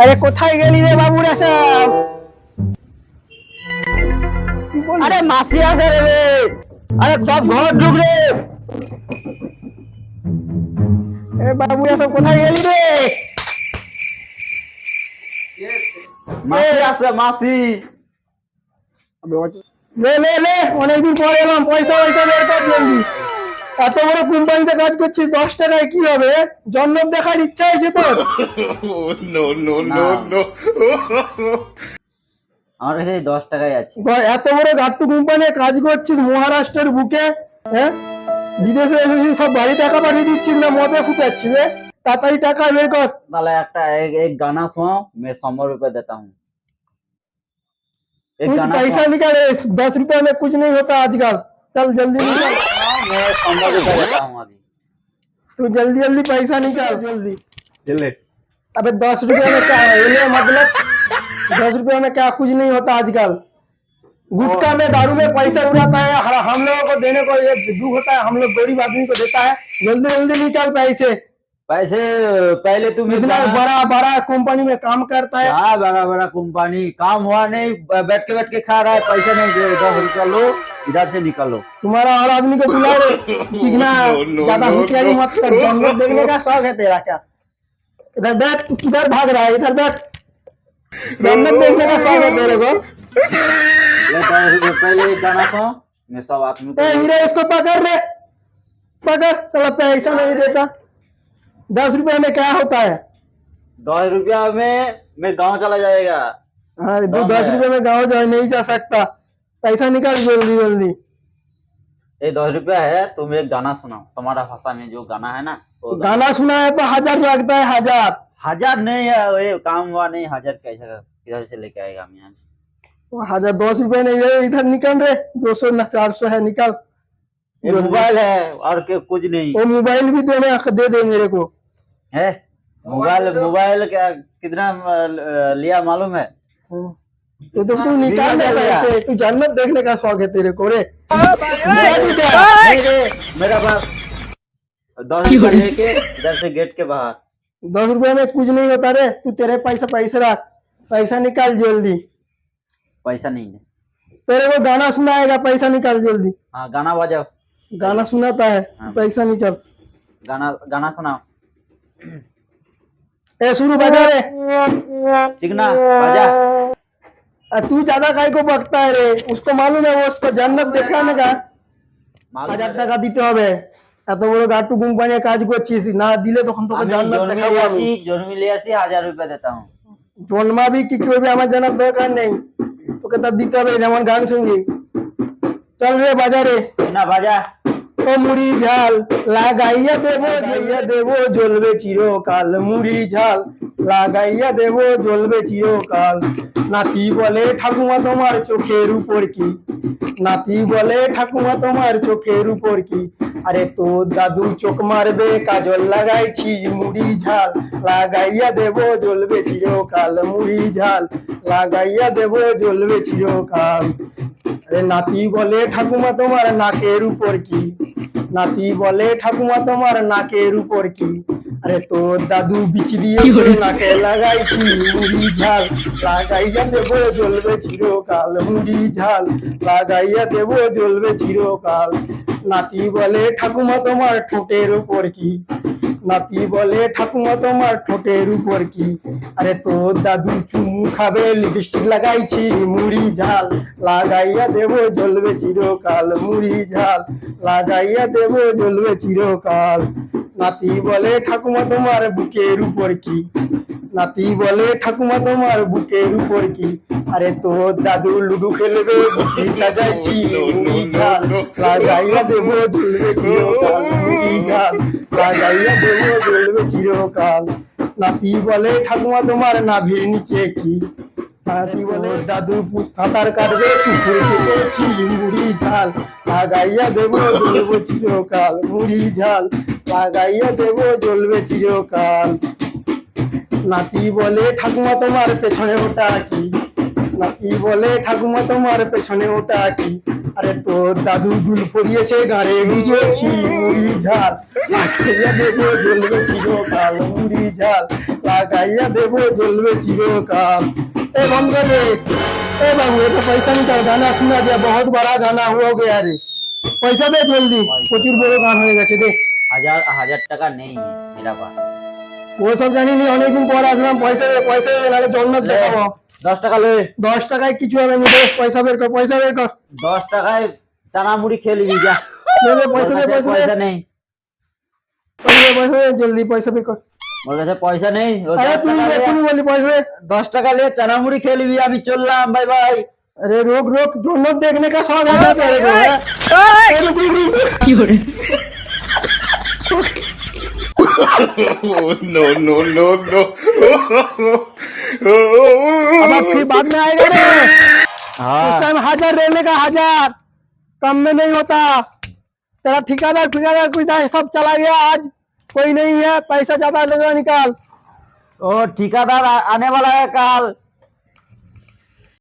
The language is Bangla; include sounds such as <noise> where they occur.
আরে কোথায় গেলি রে বাবুরা সব? আরে মাসি আছে রে রে। আরে সব ঘর ঢুক রে। এ বাবুরা সব কোথায় গেলি রে? মাসি আছে মাসি। লে লে লে অনেকদিন পর এলাম পয়সা পয়সা বের কর জলদি। এত বড় কোম্পানিতে কাজ করছিস দশ টাকায় কি হবে জন্ম দেখার ইচ্ছা হয়েছে তোর <laughs> no, no, no, no. <laughs> আমার কাছে এই দশ টাকাই আছে গ- এত বড় গাট্টু কোম্পানি কাজ করছিস মহারাষ্ট্রের বুকে হ্যাঁ বিদেশে এসেছিস সব বাড়ি টাকা পাঠিয়ে দিচ্ছিস না মদে ফুটাচ্ছিস রে তাড়াতাড়ি টাকা বের কর তাহলে একটা एक एक गाना सुनाओ मैं सौ रुपए देता हूँ एक कुछ गाना पैसा सुनाओ निकाल दस रुपए में कुछ नहीं होता आजकल चल जल्दी निकाल मैं हूँ अभी। तू जल्दी जल्दी पैसा निकाल जल्दी। अबे दस रुपये में क्या है? ये मतलब दस रुपये में क्या कुछ नहीं होता आजकल? गुटखा में दारू में पैसा उड़ाता है हम लोगों को देने को ये दुख होता है हम लोग गरीब आदमी को देता है। जल्दी जल्दी निकाल पैसे। पैसे पहले तुम इतना बड़ा बड़ा कंपनी में काम करता है। क्या बड़ा बड़ा कंपनी काम हुआ नहीं बैठ के बैठ के खा रहा है पैसे नहीं दे दस रुपया लो इधर से निकलो। तुम्हारा और आदमी को बुला रे चिकना ज़्यादा होशियारी मत कर जानवर देखने का शौक है तेरा क्या? इधर बैठ किधर भाग रहा है इधर बैठ। जानवर देखने का शौक है तेरे को। पहले गाना सुनो मैं सब आदमी हीरे इसको पकड़ रे। पकड़ साला पैसा नहीं देता। दस रुपए में क्या होता है? दस रुपया में मैं गाँव चला जाएगा। हाँ तू दस। रुपए में गाँव जा नहीं जा सकता। पैसा निकाल जल्दी जल्दी। ये दस रुपया है तुम एक गाना सुनाओ। तुम्हारा भाषा में जो गाना है ना वो गाना- सुना है तो हज़ार लगता है हज़ार। हज़ार नहीं है ये काम हुआ नहीं हज़ार कैसे किधर से लेके आएगा हम यहाँ वो हज़ार दस रुपए नहीं है इधर निकल रहे दो सौ न चार सौ है निकाल। मोबाइल है और के कुछ नहीं। वो मोबाइल भी देने दे दे मेरे को। है? मोबाइल मोबाइल क्या कितना लिया मालूम है? तो तो तू निकाल दे पैसे। तू जन्नत देखने का शौक है तेरे को रे। मेरा पास दस रुपया लेके इधर से गेट के बाहर। दस रुपए में कुछ नहीं होता रे। तू तेरे पैसा पैसे रख। पैसा निकाल जल्दी। पैसा नहीं है। तेरे को गाना सुनाएगा पैसा निकाल जल्दी। हाँ गाना बजाओ। गाना सुनाता है हाँ। पैसा निकाल गाना गाना सुनाओ ए शुरू बजा रे चिकना बजा आ, तू ज्यादा काय को बकता है रे उसको मालूम है वो उसको जन्नत देखाने का मालूम হাজার है? টাকা দিতে হবে এত বড় গাটু কোম্পানি কাজ করছিস না দিলে তখন তোকে আমি জান্নাত জন্মে দেখাবো আমি লিয়াছি জন্মে লিয়াছি হাজার রুপিয়া দেতা হুম জন্মাবি কি করবি আমার জানার দরকার নেই তোকে তা দিতে হবে যেমন গান শুনবি চল রে বাজারে চিকনা বাজা মুড়ি ঝাল লাগাইয়া দেবো লাগাইয়া দেবো, জ্বলবে চিরকাল। মুড়ি ঝাল লাগাইয়া দেবো, জ্বলবে চিরকাল। নাতি বলে, ঠাকুমা, তোমার চোখের উপর কি? নাতি বলে, ঠাকুমা, তোমার চোখের উপর কি? আরে তো দাদু চোখ মারবে, কাজল লাগাইছি মুড়ি ঝাল। লাগাইয়া দেবো, জ্বলবে চিরকাল। মুড়ি ঝাল লাগাইয়া দেবো, জ্বলবে চিরকাল। আরে নাতি বলে, ঠাকুমা, তোমার নাকের উপর কি? নাতি বলে ঠাকুমা তোমার নাকের উপর কি? আরে তোর দাদু বিচি দিয়ে নাকে লাগাইছি মুড়ি ঝাল। লাগাইয়া দেব জ্বলবে চিরকাল মুড়ি ঝাল। লাগাইয়া দেব জ্বলবে চিরকাল। নাতি বলে ঠাকুমা তোমার ঠোঁটের উপর কি? নাতি বলে, ঠাকুমা, তোমার ঠোঁটের উপর কি? আরে তোর দাদু চুমু খাবে লিপস্টিক লাগাইছি, মুড়ি ঝাল। লাগাইয়া দেবো, জ্বলবে চিরকাল মুড়ি ঝাল। লাগাইয়া দেবো, জ্বলবে চিরকাল। নাতি বলে ঠাকুমা তোমার বুকের উপর কি? নাতি বলে ঠাকুমা তোমার বুকের উপর কি? আরে তোর দাদু লুডু খেলবে সাজাইছি চিরকাল নাতি বলে ঠাকুমা তোমার নাভির নিচে কি? নাতি বলে দাদু সাঁতার কাটবে পুকুর কেটেছি মুড়ি ঝাল। লাগাইয়া দেবো চিরকাল মুড়ি ঝাল। লাগাইয়া দেবো জ্বলবে চিরকাল নাতি বলে ঠাকুমা তোমার পেছনে ওটা কি নাতি বলে ঠাকুমা তোমার পেছনে ওটা কি আরে তোর দাদু দুল পরিয়েছে গাড়ে গুজেছি মুড়ি ঝাল লাগাইয়া দেবো জ্বলবে চিরকাল মুড়ি ঝাল লাগাইয়া দেবো জ্বলবে চিরকাল ए बंद कर दे ए बाबू ये तो पैसा नहीं चाहिए गाना सुना दिया बहुत बड़ा गाना हो गया रे पैसा दे जल्दी প্রচুর বড় গান হয়ে গেছে দে হাজার হাজার টাকা নেই মেরা পাস ও সব জানি নি অনেকদিন পর আসলাম পয়সা দে পয়সা দে নাহলে জন্নত লে, দেখাবো দশ টাকা লে দশ টাকায় কিছু হবে না দে পয়সা বের কর পয়সা বের কর দশ টাকায় চানা মুড়ি খেয়ে নিবি যা দে দে ওর পয়সা দে কাছে পয়সা পয়সা দে নেই পয়সা দে পয়সা দে জলদি পয়সা বের কর ওর কাছে পয়সা নেই ও আরে দশ তুই টাকা লে, তুমি বলি পয়সা দে দশ টাকা নিয়ে চানা মুড়ি খেয়ে নিবি আমি চললাম বাই বাই अरे रोक रोक जन्नत देखने का शौक है नो नो नो नो अब आपकी बाद में आएगा ना। हाँ। उस टाइम हज़ार रहने का हज़ार। कम में नहीं होता। तेरा ठिकादार ठिकादार कुछ सब चला गया आज। कोई नहीं है पैसा ज़्यादा लेगा निकाल। ओ ठिकादार आने वाला है कल।